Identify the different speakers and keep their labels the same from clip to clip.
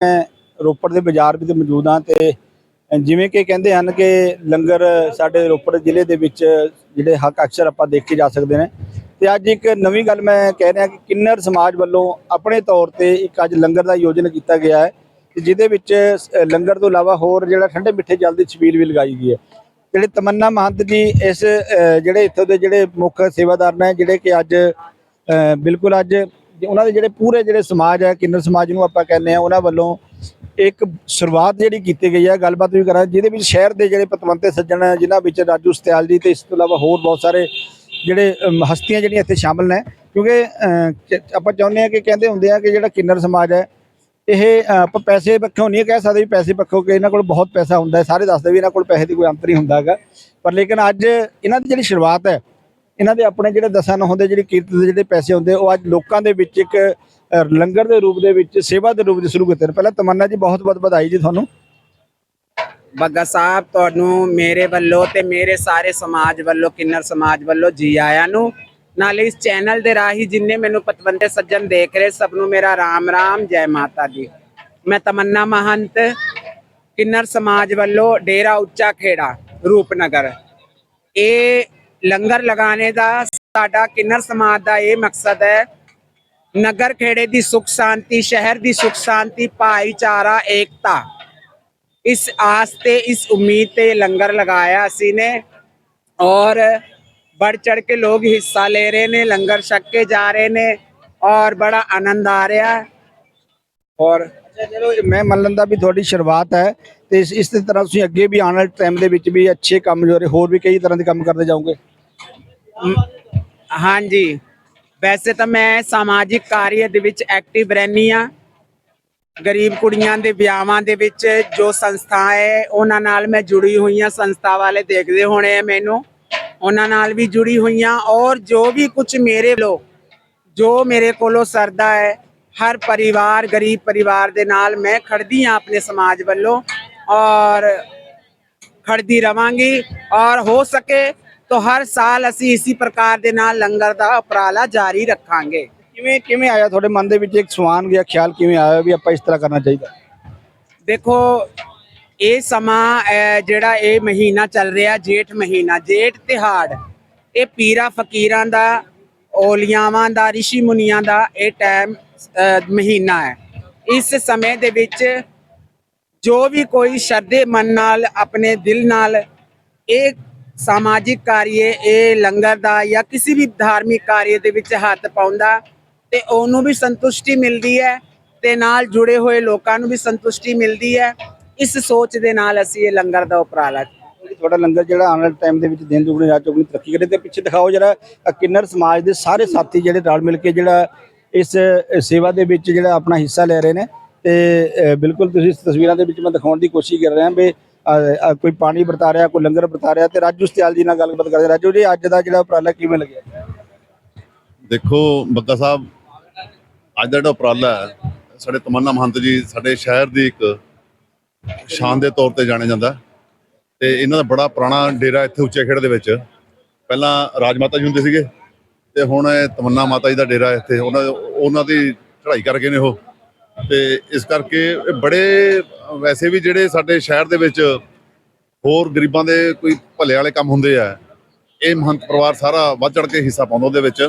Speaker 1: ਮੈਂ ਰੋਪੜ ਦੇ ਬਾਜ਼ਾਰ ਵਿੱਚ ਮੌਜੂਦ ਹਾਂ ਤੇ ਜਿਵੇਂ ਕਿ ਕਹਿੰਦੇ ਹਨ ਕਿ ਲੰਗਰ ਸਾਡੇ ਰੋਪੜ ਜ਼ਿਲ੍ਹੇ ਦੇ ਵਿੱਚ ਜਿਹੜੇ ਹੱਕ ਅਕਸਰ ਆਪਾਂ ਦੇਖੇ ਜਾ ਸਕਦੇ ਨੇ। ਤੇ ਅੱਜ ਇੱਕ ਨਵੀਂ ਗੱਲ ਮੈਂ ਕਹਿ ਰਿਹਾ ਕਿ ਕਿੰਨਰ ਸਮਾਜ ਵੱਲੋਂ ਆਪਣੇ ਤੌਰ ਤੇ ਇੱਕ ਅੱਜ ਲੰਗਰ ਦਾ ਆਯੋਜਨ ਕੀਤਾ ਗਿਆ ਹੈ ਤੇ ਜਿਹਦੇ ਵਿੱਚ ਲੰਗਰ ਤੋਂ ਇਲਾਵਾ ਹੋਰ ਜਿਹੜਾ ਠੰਡੇ ਮਿੱਠੇ ਜਲ ਦੀ ਛਬੀਲ ਵੀ ਲਗਾਈ ਗਈ ਹੈ। ਜਿਹੜੇ ਤਮੰਨਾ ਮਹੰਤ ਜੀ ਇਸ ਜਿਹੜੇ ਇੱਥੋਂ ਦੇ ਜਿਹੜੇ ਮੁੱਖ ਸੇਵਾਦਾਰ ਨੇ, ਜਿਹੜੇ ਕਿ ਅੱਜ ਬਿਲਕੁਲ ਅੱਜ ਉਹਨਾਂ ਦੇ ਜਿਹੜੇ ਪੂਰੇ ਜਿਹੜੇ ਸਮਾਜ ਹੈ, ਕਿੰਨਰ ਸਮਾਜ ਨੂੰ ਆਪਾਂ ਕਹਿੰਦੇ ਆ ਉਹਨਾਂ ਵੱਲੋਂ ਇੱਕ ਸ਼ੁਰੂਆਤ ਜਿਹੜੀ ਕੀਤੀ ਗਈ ਹੈ, ਗੱਲਬਾਤ ਵੀ ਕਰਾਂ ਜਿਹਦੇ ਵਿੱਚ ਸ਼ਹਿਰ ਦੇ ਜਿਹੜੇ ਪਤਵੰਤੇ ਸੱਜਣ ਹੈ, ਜਿਨ੍ਹਾਂ ਵਿੱਚ ਰਾਜੂ ਸਤਿਆਲ ਜੀ ਤੇ ਇਸ ਤੋਂ ਇਲਾਵਾ ਹੋਰ ਬਹੁਤ ਸਾਰੇ ਜਿਹੜੇ ਹਸਤੀਆਂ ਜਿਹੜੀਆਂ ਇੱਥੇ ਸ਼ਾਮਲ ਨੇ। ਕਿਉਂਕਿ ਆਪਾਂ ਚਾਹੁੰਦੇ ਆ ਕਿ ਕਹਿੰਦੇ ਹੁੰਦੇ ਆ ਕਿ ਜਿਹੜਾ ਕਿੰਨਰ ਸਮਾਜ ਹੈ, ਇਹ ਆਪਾਂ ਪੈਸੇ ਪੱਖੋਂ ਨਹੀਂ ਕਹਿ ਸਕਦੇ ਵੀ ਪੈਸੇ ਪੱਖੋਂ ਕਿ ਇਹਨਾਂ ਕੋਲ ਬਹੁਤ ਪੈਸਾ ਹੁੰਦਾ ਹੈ, ਸਾਰੇ ਦੱਸਦੇ ਵੀ ਇਹਨਾਂ ਕੋਲ ਪੈਸੇ ਦੀ ਕੋਈ ਅੰਤਰ ਨਹੀਂ ਹੁੰਦਾ ਹੈਗਾ। ਪਰ ਲੇਕਿਨ ਅੱਜ ਇਹਨਾਂ ਦੀ ਜਿਹੜੀ ਸ਼ੁਰੂਆਤ ਹੈ ਇਹਨਾਂ ਦੇ ਆਪਣੇ ਜਿਹੜੇ ਦਸਾਂ ਹੁੰਦੇ ਜਿਹੜੀ ਕੀਰਤ ਦੇ ਜਿਹੜੇ ਪੈਸੇ ਹੁੰਦੇ ਉਹ ਅੱਜ ਲੋਕਾਂ ਦੇ ਵਿੱਚ ਇੱਕ ਲੰਗਰ ਦੇ ਰੂਪ ਦੇ ਵਿੱਚ, ਸੇਵਾ ਦੇ ਰੂਪ ਵਿੱਚ ਸ਼ੁਰੂ ਕੀਤੇ ਨੇ। ਪਹਿਲਾਂ ਤਮੰਨਾ ਜੀ, ਬਹੁਤ ਬਹੁਤ ਵਧਾਈ ਜੀ ਤੁਹਾਨੂੰ।
Speaker 2: ਬੱਗਾ ਸਾਹਿਬ, ਤੁਹਾਨੂੰ ਮੇਰੇ ਵੱਲੋਂ ਤੇ ਮੇਰੇ ਸਾਰੇ ਸਮਾਜ ਵੱਲੋਂ, ਕਿੰਨਰ ਸਮਾਜ ਵੱਲੋਂ ਜੀ ਆਇਆਂ ਨੂੰ। ਨਾਲੇ ਇਸ ਚੈਨਲ ਦੇ ਰਾਹੀਂ ਜਿੰਨੇ ਮੈਨੂੰ ਪਤਵੰਤੇ ਸੱਜਣ ਦੇਖ ਰਹੇ, ਸਭ ਨੂੰ ਮੇਰਾ ਰਾਮ ਰਾਮ, ਜੈ ਮਾਤਾ ਦੀ। ਮੈਂ ਤਮੰਨਾ ਮਹੰਤ, ਕਿੰਨਰ ਸਮਾਜ ਵੱਲੋਂ ਡੇਰਾ ਉੱਚਾ ਖੇੜਾ, ਰੂਪਨਗਰ। ਇਹ ਲੰਗਰ ਲਗਾਉਣੇ ਦਾ ਸਾਡਾ ਕਿੰਨਰ ਸਮਾਜ ਦਾ ਇਹ ਮਕਸਦ ਹੈ ਨਗਰ ਖੇੜੇ ਦੀ ਸੁਖ ਸ਼ਾਂਤੀ ਸ਼ਹਿਰ ਦੀ ਸੁਖ ਸ਼ਾਂਤੀ ਭਾਈਚਾਰਾ ਏਕਤਾ ਇਸ ਆਸ ਤੇ ਇਸ ਉਮੀਦ ਤੇ ਲੰਗਰ ਲਗਾਇਆ ਅਸੀਂ ਨੇ ਔਰ बढ़ चढ़ के लोग हिस्सा ले रहे ने लंगर छक के जा रहे ने और बड़ा आनंद आ रहा है और
Speaker 1: ਚਲੋ ਮੈਂ ਮੰਨ ਲੈਂਦਾ ਵੀ ਤੁਹਾਡੀ ਸ਼ੁਰੂਆਤ ਹੈ ਤੇ ਇਸ ਇਸ ਤਰ੍ਹਾਂ ਤੁਸੀਂ ਅੱਗੇ ਵੀ ਆਉਣ ਵਾਲੇ ਟਾਈਮ ਦੇ ਵਿੱਚ ਵੀ ਅੱਛੇ ਕੰਮ ਜੋ ਰਹੇ, ਹੋਰ ਵੀ ਕਈ ਤਰ੍ਹਾਂ ਦੇ ਕੰਮ ਕਰਦੇ ਜਾਓਗੇ?
Speaker 2: ਹਾਂਜੀ। ਵੈਸੇ ਤਾਂ ਮੈਂ ਸਮਾਜਿਕ ਕਾਰਜ ਦੇ ਵਿੱਚ ਐਕਟਿਵ ਰਹਿੰਦੀ ਆ ਗਰੀਬ ਕੁੜੀਆਂ ਦੇ ਵਿਆਹਾਂ ਦੇ ਵਿੱਚ ਜੋ ਸੰਸਥਾ ਹੈ, ਉਹਨਾਂ ਨਾਲ ਮੈਂ ਜੁੜੀ ਹੋਈ ਆ ਸੰਸਥਾ ਵਾਲੇ ਦੇਖਦੇ ਹੋਣੇ ਆ ਮੈਨੂੰ। ਉਹਨਾਂ ਨਾਲ ਵੀ ਜੁੜੀ ਹੋਈ ਹੋਈਆਂ ਔਰ ਜੋ ਵੀ ਕੁਝ ਮੇਰੇ ਲੋ ਜੋ ਮੇਰੇ ਕੋਲੋਂ ਸਰਦਾ ਹੈ, ਹਰ ਪਰਿਵਾਰ, ਗਰੀਬ ਪਰਿਵਾਰ ਦੇ ਨਾਲ ਮੈਂ ਖੜਦੀ ਆ ਆਪਣੇ ਸਮਾਜ ਵੱਲੋਂ। ਔਰ ਖੜਦੀ ਰਵਾਂਗੀ ਔਰ ਹੋ ਸਕੇ ਤਾਂ ਹਰ ਸਾਲ ਅਸੀਂ ਇਸੇ ਪ੍ਰਕਾਰ ਦੇ ਨਾਲ ਲੰਗਰ ਦਾ ਉਪਰਾਲਾ ਜਾਰੀ ਰੱਖਾਂਗੇ।
Speaker 1: ਕਿਵੇਂ ਕਿਵੇਂ ਆਇਆ ਤੁਹਾਡੇ ਮਨ ਦੇ ਵਿੱਚ ਇੱਕ ਸਵਾਨ ਗਿਆ ਖਿਆਲ ਕਿਵੇਂ ਆਇਆ ਵੀ ਆਪਾਂ ਇਸ ਤਰ੍ਹਾਂ ਕਰਨਾ ਚਾਹੀਦਾ?
Speaker 2: ਦੇਖੋ ਇਹ ਸਮਾਂ ਜਿਹੜਾ ਇਹ ਮਹੀਨਾ ਚੱਲ ਰਿਹਾ ਜੇਠ ਮਹੀਨਾ ਜੇਠ ਤਿਹਾੜ ਇਹ ਪੀਰਾ ਫਕੀਰਾਂ ਦਾ ਔਲੀਆਵਾਂ ਦਾ ਰਿਸ਼ੀ ਮੁਨੀਆਂ ਦਾ ਇਹ ਟਾਈਮ ਮਹੀਨਾ ਹੈ। ਇਸ ਸਮੇਂ ਦੇ ਵਿੱਚ ਜੋ ਵੀ ਕੋਈ ਸ਼ਰਧੇ ਮਨ ਨਾਲ, ਆਪਣੇ ਦਿਲ ਨਾਲ ਇਹ ਸਮਾਜਿਕ ਕਾਰਜ ਇਹ ਲੰਗਰ ਦਾ ਜਾਂ ਕਿਸੇ ਵੀ ਧਾਰਮਿਕ ਕਾਰਜ ਦੇ ਵਿੱਚ ਹੱਥ ਪਾਉਂਦਾ ਤੇ ਉਹਨੂੰ ਵੀ ਸੰਤੁਸ਼ਟੀ ਮਿਲਦੀ ਹੈ ਤੇ ਨਾਲ ਜੁੜੇ ਹੋਏ ਲੋਕਾਂ ਨੂੰ ਵੀ ਸੰਤੁਸ਼ਟੀ ਮਿਲਦੀ ਹੈ, ਇਸ ਸੋਚ ਦੇ ਨਾਲ ਅਸੀਂ ਇਹ ਲੰਗਰ ਦਾ ਉਪਰਾਲਾ ਕੀਤਾ।
Speaker 1: ਤੁਹਾਡਾ ਲੰਗਰ ਜਿਹੜਾ ਆਉਣ ਵਾਲੇ ਟਾਈਮ ਦੇ ਵਿੱਚ ਦਿਨ ਦੁਗਣੀ, ਰਾਤ ਚੌਗਣੀ ਤਰੱਕੀ ਕਰੇ ਤੇ ਪਿੱਛੇ ਦਿਖਾਓ ਜਿਹੜਾ ਕਿੰਨਰ ਸਮਾਜ ਦੇ ਸਾਰੇ ਸਾਥੀ ਜਿਹੜੇ ਰਲ ਮਿਲ ਕੇ ਜਿਹੜਾ ਇਸ ਸੇਵਾ ਦੇ ਵਿੱਚ ਜਿਹੜਾ ਆਪਣਾ ਹਿੱਸਾ ਲੈ ਰਹੇ ਨੇ ਤੇ ਬਿਲਕੁਲ ਤੁਸੀਂ ਤਸਵੀਰਾਂ ਦੇ ਵਿੱਚ ਮੈਂ ਦਿਖਾਉਣ ਦੀ ਕੋਸ਼ਿਸ਼ ਕਰ ਰਿਹਾ ਵੀ ਕੋਈ ਪਾਣੀ ਵਰਤਾ ਰਿਹਾ, ਕੋਈ ਲੰਗਰ ਵਰਤਾ ਰਿਹਾ ਤੇ ਰਾਜੂ ਸਤਿਆਲ ਜੀ ਨਾਲ ਗੱਲਬਾਤ ਕਰਦੇ ਰਾਜੂ ਜੀ, ਅੱਜ ਦਾ ਜਿਹੜਾ ਉਪਰਾਲਾ ਕਿਵੇਂ ਲੱਗਿਆ?
Speaker 3: ਦੇਖੋ, ਬੱਗਾ ਸਾਹਿਬ, ਅੱਜ ਦਾ ਜਿਹੜਾ ਉਪਰਾਲਾ ਹੈ, ਸਾਡੇ ਤਮੰਨਾ ਮਹੰਤ ਜੀ, ਸਾਡੇ ਸ਼ਹਿਰ ਦੀ ਇੱਕ ਸ਼ਾਨ ਦੇ ਤੌਰ ਤੇ ਜਾਣਿਆ ਜਾਂਦਾ। ਤੇ ਇਹਨਾਂ ਦਾ ਬੜਾ ਪੁਰਾਣਾ ਡੇਰਾ ਇੱਥੇ ਉੱਚੇ ਖੇੜ ਦੇ ਵਿੱਚ। ਪਹਿਲਾਂ ਰਾਜ ਮਾਤਾ ਜੀ ਹੁੰਦੇ ਸੀਗੇ, ਤੇ ਹੁਣ ਇਹ ਤਮੰਨਾ ਮਾਤਾ ਜੀ ਦਾ ਡੇਰਾ ਇੱਥੇ, ਉਹਨਾਂ ਉਹਨਾਂ ਦੀ ਚੜ੍ਹਾਈ ਕਰਕੇ ਨੇ ਉਹ। ਤੇ ਇਸ ਕਰਕੇ ਇਹ ਬੜੇ, ਵੈਸੇ ਵੀ ਜਿਹੜੇ ਸਾਡੇ ਸ਼ਹਿਰ ਦੇ ਵਿੱਚ ਹੋਰ ਗਰੀਬਾਂ ਦੇ ਕੋਈ ਭਲੇ ਵਾਲੇ ਕੰਮ ਹੁੰਦੇ ਆ, ਇਹ ਮਹੰਤ ਪਰਿਵਾਰ ਸਾਰਾ ਵੱਧ ਚੜ ਕੇ ਹਿੱਸਾ ਪਾਉਂਦਾ ਉਹਦੇ ਵਿੱਚ।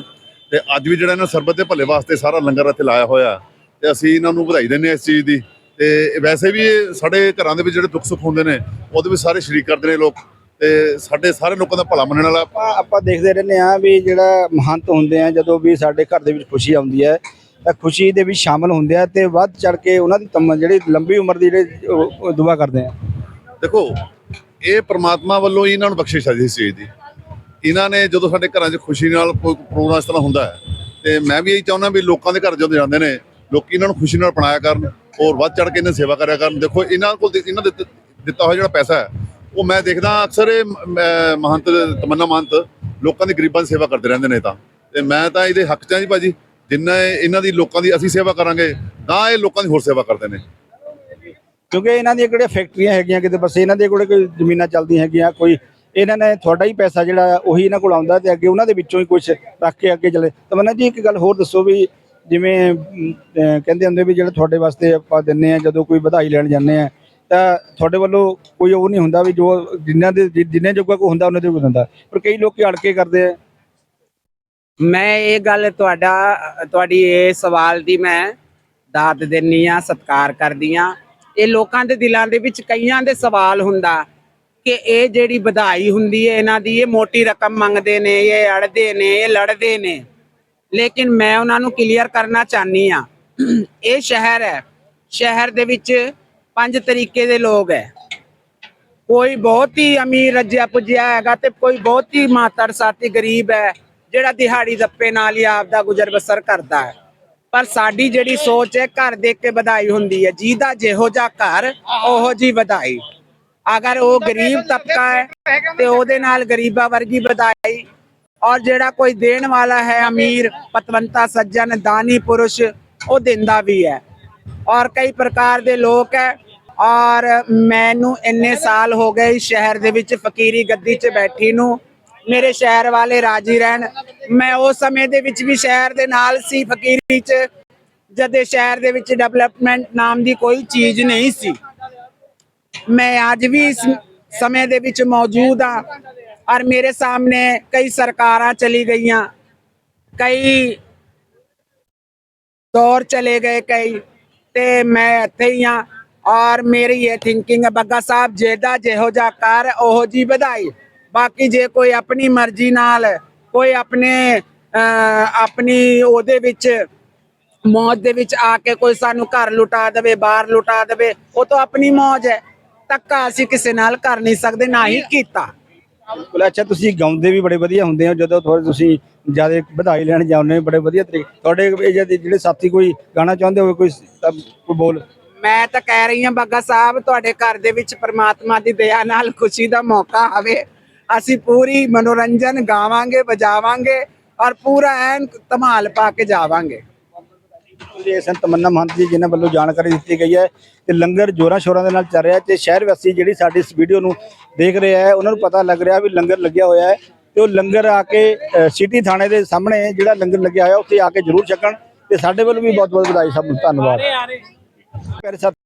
Speaker 3: ਤੇ ਅੱਜ ਵੀ ਜਿਹੜਾ ਇਹਨਾਂ ਸਰਬਤ ਦੇ ਭਲੇ ਵਾਸਤੇ ਸਾਰਾ ਲੰਗਰ ਇੱਥੇ ਲਾਇਆ ਹੋਇਆ, ਤੇ ਅਸੀਂ ਇਹਨਾਂ ਨੂੰ ਵਧਾਈ ਦਿੰਦੇ ਹਾਂ ਇਸ ਚੀਜ਼ ਦੀ। ਤੇ ਵੈਸੇ ਵੀ ਸਾਡੇ ਘਰਾਂ ਦੇ ਵਿੱਚ ਜਿਹੜੇ ਦੁੱਖ ਸੁੱਖ ਹੁੰਦੇ ਨੇ, ਉਹਦੇ ਵਿੱਚ ਸਾਰੇ ਸ਼ਰੀਕ ਕਰਦੇ ਨੇ ਲੋਕ। ਤੇ ਸਾਡੇ ਸਾਰੇ ਲੋਕਾਂ ਦਾ ਭਲਾ ਮੰਨਣ ਵਾਲਾ
Speaker 1: ਆਪਾਂ ਦੇਖਦੇ ਰਹਿੰਦੇ ਆ ਵੀ ਜਿਹੜਾ ਮਹੰਤ ਹੁੰਦੇ ਆ, ਜਦੋਂ ਵੀ ਸਾਡੇ ਘਰ ਦੇ ਵਿੱਚ ਖੁਸ਼ੀ ਆਉਂਦੀ ਹੈ ਖੁਸ਼ੀ ਦੇ ਵਿੱਚ ਸ਼ਾਮਲ ਹੁੰਦੇ ਆ ਤੇ ਵੱਧ ਚੜ ਕੇ ਉਹਨਾਂ ਦੀ ਤਮ, ਜਿਹੜੀ ਲੰਬੀ ਉਮਰ ਦੀ ਜਿਹੜੇ ਦੁਆ ਕਰਦੇ ਆ।
Speaker 3: ਦੇਖੋ, ਇਹ ਪ੍ਰਮਾਤਮਾ ਵੱਲੋਂ ਹੀ ਇਹਨਾਂ ਨੂੰ ਬਖਸ਼ਿਸ਼ ਹੈ ਜੀ ਇਸ ਚੀਜ਼ ਦੀ। ਇਹਨਾਂ ਨੇ ਜਦੋਂ ਸਾਡੇ ਘਰਾਂ 'ਚ ਖੁਸ਼ੀ ਨਾਲ ਕੋਈ ਪ੍ਰੋਗਰਾਮ ਇਸ ਤਰ੍ਹਾਂ ਹੁੰਦਾ ਹੈ, ਤੇ ਮੈਂ ਵੀ ਇਹੀ ਚਾਹੁੰਦਾ ਵੀ ਲੋਕਾਂ ਦੇ ਘਰ ਜਦੋਂ ਜਾਂਦੇ ਨੇ, ਲੋਕੀ ਇਹਨਾਂ ਨੂੰ ਖੁਸ਼ੀ ਨਾਲ ਅਪਣਾਇਆ ਕਰਨ ਔਰ ਵੱਧ ਚੜ ਕੇ ਇਹਨਾਂ ਦੀ ਸੇਵਾ ਕਰਿਆ ਕਰਨ। ਦੇਖੋ, ਇਹਨਾਂ ਕੋਲ ਇਹਨਾਂ ਦੇ ਦਿੱਤ- ਦਿੱਤਾ ਹੋਇਆ ਜਿਹੜਾ ਪੈਸਾ ਹੈ, ਉਹ ਮੈਂ ਦੇਖਦਾ ਅਕਸਰ ਇਹ ਮਹੰਤ, ਤਮੰਨਾ ਮਹੰਤ ਲੋਕਾਂ ਦੀ ਗਰੀਬਾਂ ਦੀ ਸੇਵਾ ਕਰਦੇ ਰਹਿੰਦੇ ਨੇ ਤਾਂ। ਤੇ ਮੈਂ ਤਾਂ ਇਹਦੇ ਹੱਕ 'ਚ ਹਾਂ ਜੀ ਭਾਜੀ। ਜਿੰਨਾ ਇਹਨਾਂ ਦੀ ਲੋਕਾਂ ਦੀ ਅਸੀਂ ਸੇਵਾ ਕਰਾਂਗੇ, ਤਾਂ ਇਹ ਲੋਕਾਂ ਦੀ ਹੋਰ ਸੇਵਾ ਕਰਦੇ ਨੇ।
Speaker 1: ਕਿਉਂਕਿ ਇਹਨਾਂ ਦੀਆਂ ਕਿਹੜੀਆਂ ਫੈਕਟਰੀਆਂ ਹੈਗੀਆਂ, ਕਿਤੇ ਬਸ ਇਹਨਾਂ ਦੇ ਕੋਲੇ ਕੋਈ ਜ਼ਮੀਨਾਂ ਚੱਲਦੀਆਂ ਹੈਗੀਆਂ, ਕੋਈ ਇਹਨਾਂ ਨੇ ਤੁਹਾਡਾ ਹੀ ਪੈਸਾ ਜਿਹੜਾ ਉਹੀ ਇਹਨਾਂ ਕੋਲ ਆਉਂਦਾ ਤੇ ਅੱਗੇ ਉਹਨਾਂ ਦੇ ਵਿੱਚੋਂ ਹੀ ਕੁਝ ਰੱਖ ਕੇ ਅੱਗੇ ਚਲੇ। ਤਾਂ ਮਨਾ ਜੀ, ਇੱਕ ਗੱਲ ਹੋਰ ਦੱਸੋ ਵੀ ਜਿਵੇਂ ਕਹਿੰਦੇ ਹੁੰਦੇ ਵੀ ਜਿਹੜਾ ਤੁਹਾਡੇ ਵਾਸਤੇ ਆਪਾਂ ਦਿੰਨੇ ਆ ਜਦੋਂ ਕੋਈ ਵਧਾਈ ਲੈਣ ਜਾਂਦੇ ਆ ਤਾਂ ਤੁਹਾਡੇ ਵੱਲੋਂ ਕੋਈ ਉਹ ਨਹੀਂ ਹੁੰਦਾ ਵੀ ਜੋ ਜਿੰਨਾਂ ਦੇ ਜਿੰਨੇ ਜੋਗਾ ਕੋਈ ਹੁੰਦਾ, ਉਹਨਾਂ ਦੇ ਕੋਈ ਹੁੰਦਾ। ਪਰ ਕਈ ਲੋਕ ਅੜਕੇ ਕਰਦੇ ਆ।
Speaker 2: ਮੈਂ ਇਹ ਗੱਲ ਤੁਹਾਡਾ, ਤੁਹਾਡੀ ਇਹ ਸਵਾਲ ਦੀ ਮੈਂ ਦਾਤ ਦਿੰਨੀ ਆ, ਸਤਿਕਾਰ ਕਰਦੀ ਆ। ਇਹ ਲੋਕਾਂ ਦੇ ਦਿਲਾਂ ਦੇ ਵਿੱਚ ਕਈਆਂ ਦੇ ਸਵਾਲ ਹੁੰਦਾ ਕਿ ਇਹ ਜਿਹੜੀ ਵਧਾਈ ਹੁੰਦੀ ਹੈ, ਇਹਨਾਂ ਦੀ ਇਹ ਮੋਟੀ ਰਕਮ ਮੰਗਦੇ ਨੇ, ਇਹ ਅੜਦੇ ਨੇ, ਇਹ ਲੜਦੇ ਨੇ। ਲੇਕਿਨ ਮੈਂ ਉਹਨਾਂ ਨੂੰ ਕਲੀਅਰ ਕਰਨਾ ਚਾਹਨੀ ਆ। ਇਹ ਸ਼ਹਿਰ ਹੈ। ਸ਼ਹਿਰ ਦੇ ਵਿੱਚ ਪੰਜ ਤਰੀਕੇ ਦੇ ਲੋਕ ਹੈ। ਕੋਈ ਬਹੁਤ ਹੀ ਅਮੀਰ ਰੱਜਿਆ ਪੁੱਜਿਆ ਹੈਗਾ ਤੇ ਕੋਈ ਬਹੁਤ ਹੀ ਮਾਤੜ ਸਾਥੀ ਗਰੀਬ ਹੈ। ਜਿਹੜਾ ਦਿਹਾੜੀ ਦੱਪੇ ਨਾਲ ਹੀ ਆਪਦਾ ਗੁਜ਼ਰ ਬਸਰ ਕਰਦਾ ਹੈ। ਪਰ ਸਾਡੀ ਜਿਹੜੀ ਸੋਚ ਹੈ, ਘਰ ਦੇਖ ਕੇ ਵਧਾਈ ਹੁੰਦੀ ਹੈ। ਜਿਹਦਾ ਜਿਹੋ ਜਿਹਾ ਘਰ, ਉਹੋ ਜੀ ਵਧਾਈ। ਅਗਰ ਉਹ ਗਰੀਬ ਤਬਕਾ ਹੈ, ਤੇ ਉਹਦੇ ਨਾਲ ਗਰੀਬਾਂ ਵਰਗੀ ਵਧਾਈ। ਔਰ ਜਿਹੜਾ ਕੋਈ ਦੇਣ ਵਾਲਾ ਹੈ, ਅਮੀਰ, ਪਤਵੰਤਾ, ਸੱਜਣ, ਦਾਨੀ ਪੁਰਸ਼, ਉਹ ਦਿੰਦਾ ਵੀ ਹੈ। ਔਰ ਕਈ ਪ੍ਰਕਾਰ ਦੇ ਲੋਕ ਹੈ, ਔਰ ਮੈਨੂੰ ਇੰਨੇ ਸਾਲ ਹੋ ਗਏ ਸ਼ਹਿਰ ਦੇ ਵਿੱਚ ਫਕੀਰੀ ਗੱਦੀ 'ਚ ਬੈਠੀ ਨੂੰ। ਮੇਰੇ ਸ਼ਹਿਰ ਵਾਲੇ ਰਾਜੀ ਰਹਿਣ। ਮੈਂ ਉਸ ਸਮੇਂ ਦੇ ਵਿੱਚ ਵੀ ਸ਼ਹਿਰ ਦੇ ਨਾਲ ਸੀ, ਫਕੀਰੀ 'ਚ, ਜਦ ਸ਼ਹਿਰ ਦੇ ਵਿੱਚ ਡਿਵੈਲਪਮੈਂਟ ਨਾਮ ਦੀ ਕੋਈ ਚੀਜ਼ ਨਹੀਂ ਸੀ। ਮੈਂ ਅੱਜ ਵੀ ਇਸ ਸਮੇਂ ਦੇ ਵਿੱਚ ਮੌਜੂਦ ਹਾਂ ਔਰ ਮੇਰੇ ਸਾਹਮਣੇ ਕਈ ਸਰਕਾਰਾਂ ਚਲੀ ਗਈਆਂ। ਕਈ ਦੌਰ ਚਲੇ ਗਏ ਕਈ, ਤੇ ਮੈਂ ਇੱਥੇ ਹੀ ਆ ਔਰ ਮੇਰੀ ਇਹ ਥਿੰਕਿੰਗ ਹੈ ਬੱਗਾ ਸਾਹਿਬ, ਜਿਹਦਾ ਜਿਹੋ ਜਿਹਾ ਕਰ ਉਹੋ ਜੀ ਵਧਾਈ। ਬਾਕੀ ਜੇ ਕੋਈ ਆਪਣੀ ਮਰਜ਼ੀ ਨਾਲ ਕੋਈ ਆਪਣੇ ਆਪਣੀ ਉਹਦੇ ਵਿੱਚ ਮੌਜ ਦੇ ਵਿੱਚ ਆ ਕੇ ਕੋਈ ਸਾਨੂੰ ਘਰ ਲੁਟਾ ਦੇਵੇ ਬਾਹਰ ਲੁਟਾ ਦੇਵੇ ਉਹ ਤਾਂ ਆਪਣੀ ਮੌਜ ਹੈ। ਤੱਕਾ ਅਸੀਂ ਕਿਸੇ ਨਾਲ ਕਰ ਨਹੀਂ ਸਕਦੇ ਨਾ ਹੀ ਕੀਤਾ।
Speaker 1: ਬਿਲਕੁਲ ਅੱਛਾ ਤੁਸੀਂ ਗਾਉਂਦੇ ਵੀ ਬੜੇ ਵਧੀਆ ਹੁੰਦੇ ਹੋ ਜਦੋਂ ਥੋੜੇ ਤੁਸੀਂ ਜ਼ਿਆਦਾ ਵਧਾਈ ਲੈਣ ਹੋ ਬੜੇ ਵਧੀਆ ਤਰੀਕੇ ਤੁਹਾਡੇ ਜਿਹੜੇ ਸਾਥੀ ਕੋਈ ਗਾਣਾ ਚਾਹੁੰਦੇ ਹੋਵੇ ਕੋਈ ਬੋਲ।
Speaker 2: ਮੈਂ ਤਾਂ ਕਹਿ ਰਹੀ ਹਾਂ ਬਾਗਾ ਸਾਹਿਬ ਤੁਹਾਡੇ ਘਰ ਦੇ ਵਿੱਚ ਪ੍ਰਮਾਤਮਾ ਦੀ ਦਇਆ ਨਾਲ ਖੁਸ਼ੀ ਦਾ ਮੌਕਾ ਆਵੇ। ਅਸੀਂ ਪੂਰੀ ਮਨੋਰੰਜਨ ਗਾਵਾਂਗੇ ਵਜਾਵਾਂਗੇ ਔਰ ਪੂਰਾ ਐਨ ਧਮਾਲ ਪਾ ਕੇ ਜਾਵਾਂਗੇ।
Speaker 1: ਇਹ ਸੰਤ ਤਮੰਨਾ ਮਹੰਤ ਜੀ ਜਿਨ੍ਹਾਂ ਵੱਲੋਂ ਜਾਣਕਾਰੀ ਦਿੱਤੀ ਗਈ ਹੈ ਤੇ ਲੰਗਰ ਜੋਰਾਂ ਸ਼ੋਰਾਂ ਦੇ ਨਾਲ ਚੱਲ ਰਿਹਾ ਹੈ ਤੇ ਸ਼ਹਿਰ ਵਾਸੀ ਜਿਹੜੀ ਸਾਡੀ ਇਸ ਵੀਡੀਓ ਨੂੰ ਦੇਖ ਰਿਹਾ ਹੈ ਉਹਨਾਂ ਨੂੰ ਪਤਾ ਲੱਗ ਰਿਹਾ ਵੀ ਲੰਗਰ ਲੱਗਿਆ ਹੋਇਆ ਹੈ ਤੇ ਉਹ ਲੰਗਰ ਆ ਕੇ ਸਿਟੀ ਥਾਣੇ ਦੇ ਸਾਹਮਣੇ ਜਿਹੜਾ ਲੰਗਰ ਲੱਗਿਆ ਹੋਇਆ ਉੱਥੇ ਆ ਕੇ ਜ਼ਰੂਰ ਛਕਣ ਤੇ ਸਾਡੇ ਵੱਲੋਂ ਵੀ ਬਹੁਤ ਬਹੁਤ ਵਧਾਈ ਸਭ ਨੂੰ ਧੰਨਵਾਦ। ਪਿਆਰੇ ਸਾਥੀ